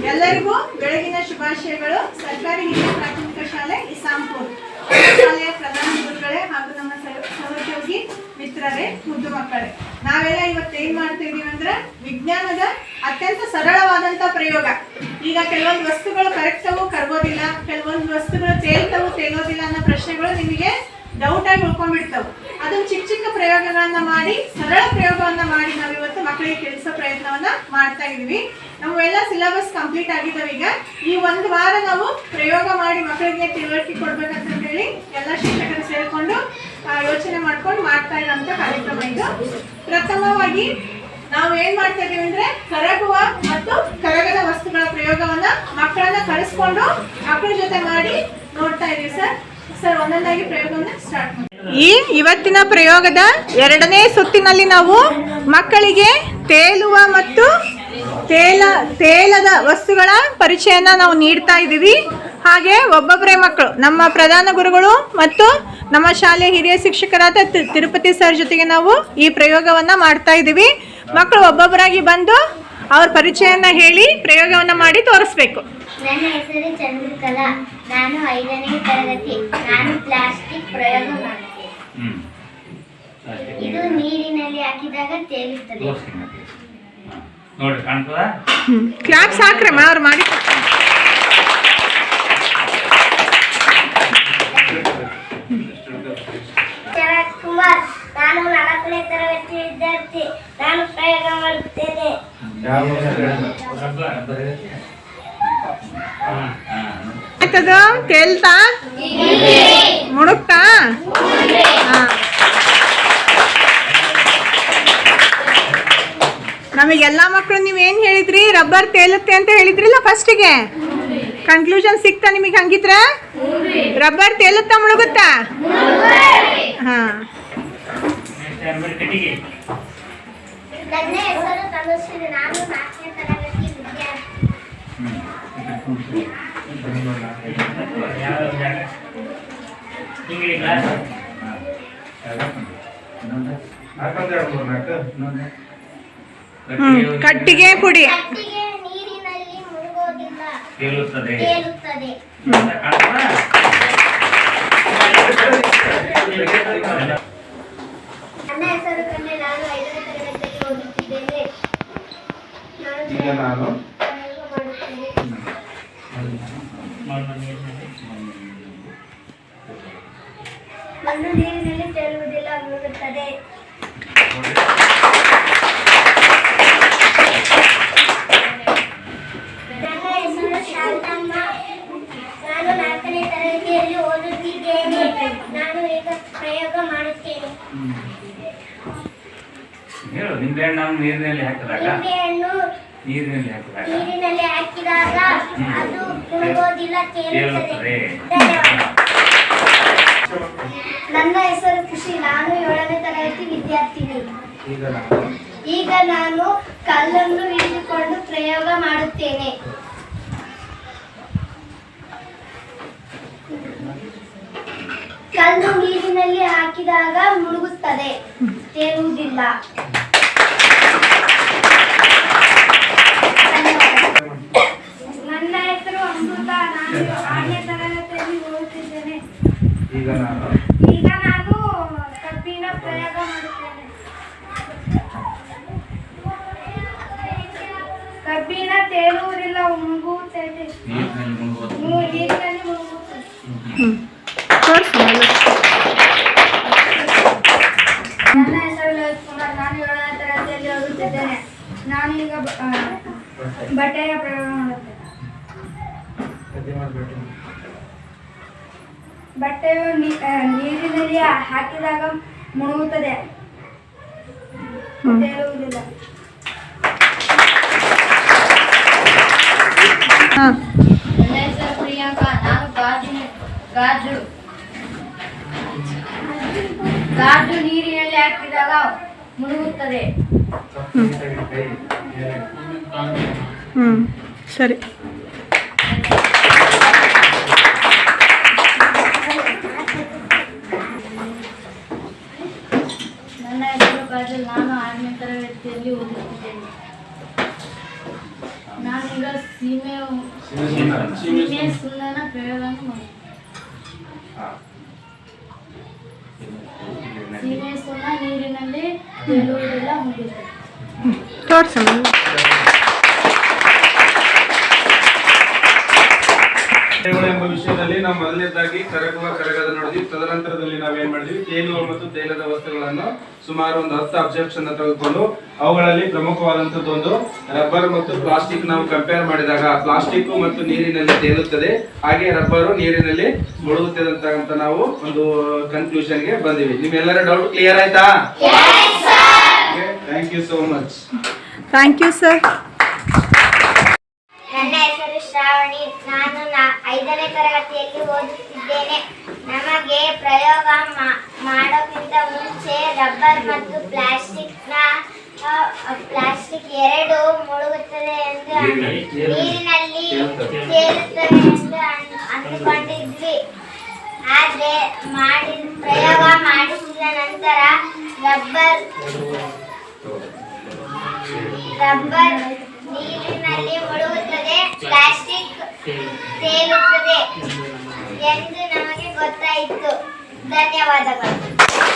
ಎಲ್ಲರಿಗೂ ಬೆಳಗಿನ ಶುಭಾಶಯಗಳು. ಸರ್ಕಾರಿ ಹಿರಿಯ ಪ್ರಾಥಮಿಕ ಶಾಲೆ, ಇಸಾಂಪುರ್. ಶಾಲೆಯ ಪ್ರಧಾನ ಗುರುಗಳೇ ಹಾಗೂ ನಮ್ಮ ಸಹ- ಸಹೋದ್ಯೋಗಿ ಮಿತ್ರರೇ, ಮುದ್ದು ಮಕ್ಕಳೇ. ನಾವೆಲ್ಲ ಇವತ್ತು ಏನ್ ಮಾಡ್ತಾ ಇದೀವಿ ಅಂದ್ರೆ ವಿಜ್ಞಾನದ ಅತ್ಯಂತ ಸರಳವಾದಂತ ಪ್ರಯೋಗ. ಈಗ ಕೆಲವೊಂದು ವಸ್ತುಗಳು ಕರಗ್ತವು ಕರಗೋದಿಲ್ಲ ಕೆಲವೊಂದು ವಸ್ತುಗಳು ತೇಲ್ತವು ತೇಲೋದಿಲ್ಲ ಅನ್ನೋ ಪ್ರಶ್ನೆಗಳು ನಿಮಗೆ ಡೌಟ್ ಆಗಿ ಉಳ್ಕೊಂಡ್ಬಿಡ್ತಾವೆ. ಅದನ್ನ ಚಿಕ್ಕ ಚಿಕ್ಕ ಪ್ರಯೋಗಗಳನ್ನ ಮಾಡಿ, ಸರಳ ಪ್ರಯೋಗವನ್ನ ಮಾಡಿ ನಾವು ಇವತ್ತು ಮಕ್ಕಳಿಗೆ ಕೆಲಸ ಪ್ರಯತ್ನವನ್ನ ಮಾಡ್ತಾ ಇದೀವಿ. ನಮ್ಮೆಲ್ಲ ಸಿಲೆಬಸ್ ಕಂಪ್ಲೀಟ್ ಆಗಿದ್ದಾವೆ ಈಗ. ಈ ಒಂದು ವಾರ ನಾವು ಪ್ರಯೋಗ ಮಾಡಿ ಮಕ್ಕಳಿಗೆ ತಿಳುವಳಿಕೆ ಕೊಡ್ಬೇಕಂತ ಹೇಳಿ ಎಲ್ಲ ಶಿಕ್ಷಕರು ಸೇರಿಕೊಂಡು ಯೋಚನೆ ಮಾಡ್ಕೊಂಡು ಮಾಡ್ತಾ ಇರೋಂಥ ಕಾರ್ಯಕ್ರಮ ಇದು. ಪ್ರಥಮವಾಗಿ ನಾವು ಏನ್ ಮಾಡ್ತಾ ಇದೀವಿ ಅಂದ್ರೆ ಕರಗುವ ಮತ್ತು ಕರಗದ ವಸ್ತುಗಳ ಪ್ರಯೋಗವನ್ನ ಮಕ್ಕಳನ್ನ ಕಳಿಸ್ಕೊಂಡು ಮಕ್ಕಳ ಜೊತೆ ಮಾಡಿ ನೋಡ್ತಾ ಇದೀವಿ ಸರ್ ಸರ್ ಒಂದೊಂದಾಗಿ ಪ್ರಯೋಗವನ್ನ ಸ್ಟಾರ್ಟ್ ಮಾಡಿ ಈ ಇವತ್ತಿನ ಪ್ರಯೋಗದ ಎರಡನೇ ಸುತ್ತಿನಲ್ಲಿ ನಾವು ಮಕ್ಕಳಿಗೆ ತೇಲುವ ಮತ್ತು ತೇಲ, ತೇಲದ ವಸ್ತುಗಳ ಪರಿಚಯನ ನಾವು ನೀಡ್ತಾ ಇದ್ದೀವಿ. ಹಾಗೆ ಒಬ್ಬೊಬ್ಬರೇ ಮಕ್ಕಳು, ನಮ್ಮ ಪ್ರಧಾನ ಗುರುಗಳು ಮತ್ತು ನಮ್ಮ ಶಾಲೆಯ ಹಿರಿಯ ಶಿಕ್ಷಕರಾದ ತಿರುಪತಿ ಸರ್ ಜೊತೆಗೆ ನಾವು ಈ ಪ್ರಯೋಗವನ್ನು ಮಾಡ್ತಾ ಇದ್ದೀವಿ. ಮಕ್ಕಳು ಒಬ್ಬೊಬ್ಬರಾಗಿ ಬಂದು ಅವ್ರ ಪರಿಚಯನ ಹೇಳಿ ಪ್ರಯೋಗವನ್ನು ಮಾಡಿ ತೋರಿಸ್ಬೇಕು. ನನ್ನ ಹೆಸರು ಚಂದ್ರಕಲಾ. ನಾನು ಐದನೇ ತರಗತಿ. ನಾನು ಪ್ಲಾಸ್ಟಿಕ್ ಪ್ರಯೋಗ ಮಾಡಿದೆ ಇದು ನೀರಿನಲ್ಲಿ ಹಾಕಿದಾಗ ತೇಲುತ್ತದೆ. ನೋಡಿ ಮತ್ತೆ. ಹಾ. ನೋಡ್ರಿ ಕಾಣ್ತದ? ಕ್ಲಾಪ್ಸ್ ಹಾಕ್ರಮ್ಮ ಅವ್ರು ಮಾಡಿ ಶರತ್ ಕುಮಾರ್ ನಾನು ನಾಲ್ಕನೇ ತರಗತಿ ವಿದ್ಯಾರ್ಥಿ. ನಾನು ಪ್ರಯೋಗ ಮಾಡುತ್ತೇನೆ. ಆಯ್ತದು? ತೇಲ್ತಾ ಮುಡುಕ್ತಾ ಹಾ. ನಮಗೆಲ್ಲ ಮಕ್ಕಳು ನೀವೇನ್ ಹೇಳಿದ್ರಿ? ರಬ್ಬರ್ ತೇಲುತ್ತೆ ಅಂತ ಹೇಳಿದ್ರಿಲ್ಲ ಫಸ್ಟಿಗೆ ಕನ್ಕ್ಲೂಷನ್ ಸಿಕ್ತಾ ನಿಮಗೆ ಹಂಗಿದ್ರ? ರಬ್ಬರ್ ತೇಲುತ್ತಾ ಮುಳುಗುತ್ತಾ? ಹಾ. ಕಟ್ಟಿಗೆ. ನನ್ನ ಹೆಸರು ತನುಶ್ರೀ ನಾನು ನಾಲ್ಕನೇ ತರಗತಿ ವಿದ್ಯಾರ್ಥಿ ಹಿಂಗೆ ಕ್ಲಾಸ್ ಹ್ಮ್ ಕಟ್ಟಿಗೆ ಪುಡಿ. ಕೇಳುತ್ತದೆ ಕೇಳುತ್ತದೆ ಮುಳುಗೋದಿಲ್ಲ. ತೇಲುತ್ತದೆ ತೇಲುತ್ತದೆ ನನ್ನ ಹೆಸರು ಕನ್ನೆ ನಾನು ಐದನೇ ತರಗತಿಯಲ್ಲಿ ಓದುತ್ತಿದ್ದೇನೆ ಈಗ ನಾನು ಪ್ರಯೋಗ ಮಾಡುತ್ತೇನೆ ಮಣ್ಣು ನೀರಿನಲ್ಲಿ ತೇಲುವುದಿಲ್ಲ ಮುಳುಗುತ್ತದೆ ನನ್ನ ಹೆಸರು ಶಾಂತಮ್ಮ. ನಾನು ನಾಲ್ಕನೇ ತರಗತಿಯಲ್ಲಿ ಓದುತ್ತಿದ್ದೇನೆ. ನಾನು ಈಗ ಪ್ರಯೋಗ ಮಾಡುತ್ತೇನೆ. ಹೇಳು ನೀರಿನಲ್ಲಿ ಹಾಕಿದಾಗ? ನಿಂಬೆಹಣ್ಣು ನೀರಿನಲ್ಲಿ ಹಾಕಿದಾಗ? ನೀರಿನಲ್ಲಿ ಹಾಕಿದಾಗ ಅದು ಮುಳುಗೋದಿಲ್ಲ ತೇಲುತ್ತದೆ ತೇಲುತ್ತದೆ ಧನ್ಯವಾದ. ನನ್ನ ಹೆಸರು ಖುಷಿ ನಾನು ಏಳನೇ ತರಗತಿ ವಿದ್ಯಾರ್ಥಿನಿ. ಈಗ ನಾನು? ಕಲ್ಲನ್ನು ಹಿಡಿದುಕೊಂಡು ಪ್ರಯೋಗ ಮಾಡುತ್ತೇನೆ. ಕಲ್ಲು ನೀರಿನಲ್ಲಿ ಹಾಕಿದಾಗ ಮುಳುಗುತ್ತದೆ ತೇರುವುದಿಲ್ಲ ನನ್ನ ಹೆಸರು ಅಮೃತ ನಾನು ಈಗ ನಾನು ಈಗ ನಾನು ಕಬ್ಬಿನ ಪ್ರಯೋಗ ಮಾಡುತ್ತೇನೆ. ಕಬ್ಬಿನ ತೇಲುವುದಿಲ್ಲ ಮುಳುಗುತ್ತದೆ ನೀರಿನಲ್ಲಿ ಮುಳುಗೋದು ಮು- ನೀರಿನಲ್ಲಿ ಮುಳುಗುತ್ತದೆ ಹ್ಮ್. ನನ್ನ ಹೆಸರು ಲಲಿತ್ ಕುಮಾರ್. ನಾನು ಏಳನೇ ತರಗತಿಯಲ್ಲಿ ಓದುತ್ತಿದ್ದೇನೆ. ನಾನು ಈಗ ಬಟ್ಟೆಯ ಪ್ರಯೋಗ ಮಾಡುತ್ತೇನೆ. ಬಟ್ಟೆಯು ನೀರಿನಲ್ಲಿ ಹಾಕಿದಾಗ ಮುಳುಗುತ್ತದೆ. ಹ್ಮ್. ತೇಲುವುದಿಲ್ಲ. ನನ್ನ ಹೆಸರು ಪ್ರಿಯಾಂಕಾ ನಾನು ಗಾಜು ಗಾಜು. ಗಾಜು ನೀರಿನಲ್ಲಿ ಹಾಕಿದಾಗ ಮುಳುಗುತ್ತದೆ. ಹ್ಮ್. ಸರಿ. ನೀರಿನಲ್ಲಿ ಮುಗಿಯುತ್ತದೆ ತೋರ್ಸಮ್ಮ ಎಂಬ ವಿಷಯದಲ್ಲಿ ನಾವು ಮೊದಲನೇದಾಗಿ ಕರಗುವ ಕರಗದ ನೋಡಿದ್ವಿ ತದನಂತರದಲ್ಲಿ ನಾವೇನ್ ಮಾಡಿದ್ವಿ? ತೇಲುವ ಮತ್ತು ತೇಲದ ವಸ್ತುಗಳನ್ನು ಸುಮಾರು ಒಂದು ಹತ್ತು ಅಬ್ಜೆಕ್ಷನ್ ತೆಗೆದುಕೊಂಡು ಅವುಗಳಲ್ಲಿ ಪ್ರಮುಖವಾದಂತದ್ದು ಒಂದು ರಬ್ಬರ್ ಮತ್ತು ಪ್ಲಾಸ್ಟಿಕ್ ನಾವು ಕಂಪೇರ್ ಮಾಡಿದಾಗ ಪ್ಲಾಸ್ಟಿಕ್ ಮತ್ತು ನೀರಿನಲ್ಲಿ ತೇಲುತ್ತದೆ. ಹಾಗೆ ರಬ್ಬರು ನೀರಿನಲ್ಲಿ ಮುಳುಗುತ್ತದೆ ಅಂತ ಅಂತ ನಾವು ಒಂದು ಕನ್ಕ್ಲೂಷನ್ಗೆ ಬಂದಿವಿ. ನಿಮ್ಮೆಲ್ಲರ ಡೌಟ್ ಕ್ಲಿಯರ್ ಆಯ್ತಾ? Thank you so much thank you sir ನನ್ನ ಹೆಸರು ಶ್ರಾವಣಿ. ನಾನು ಐದನೇ ತರಗತಿಯಲ್ಲಿ ಓದುತ್ತಿದ್ದೇನೆ. ನಮಗೆ ಪ್ರಯೋಗ ಮಾಡೋಕ್ಕಿಂತ ಮುಂಚೆ ರಬ್ಬರ್ ಮತ್ತು ಪ್ಲಾಸ್ಟಿಕ್ನ ಪ್ಲಾಸ್ಟಿಕ್ ಎರಡು ಮುಳುಗುತ್ತದೆ ಎಂದು ನೀರಿನಲ್ಲಿ. ಸೇರುತ್ತದೆ ಎಂದು ಅಂದುಕೊಂಡಿದ್ವಿ. ಆದರೆ ಮಾಡಿ ಪ್ರಯೋಗ ಮಾಡಿಸಿದ ನಂತರ ರಬ್ಬರ್ ರಬ್ಬರ್ ನೀರಿನಲ್ಲಿ ಮುಳುಗುತ್ತದೆ ಪ್ಲಾಸ್ಟಿಕ್ ತೇಲುತ್ತದೆ ಎಂದು ಗೊತ್ತಾಯಿತು. ಧನ್ಯವಾದಗಳು.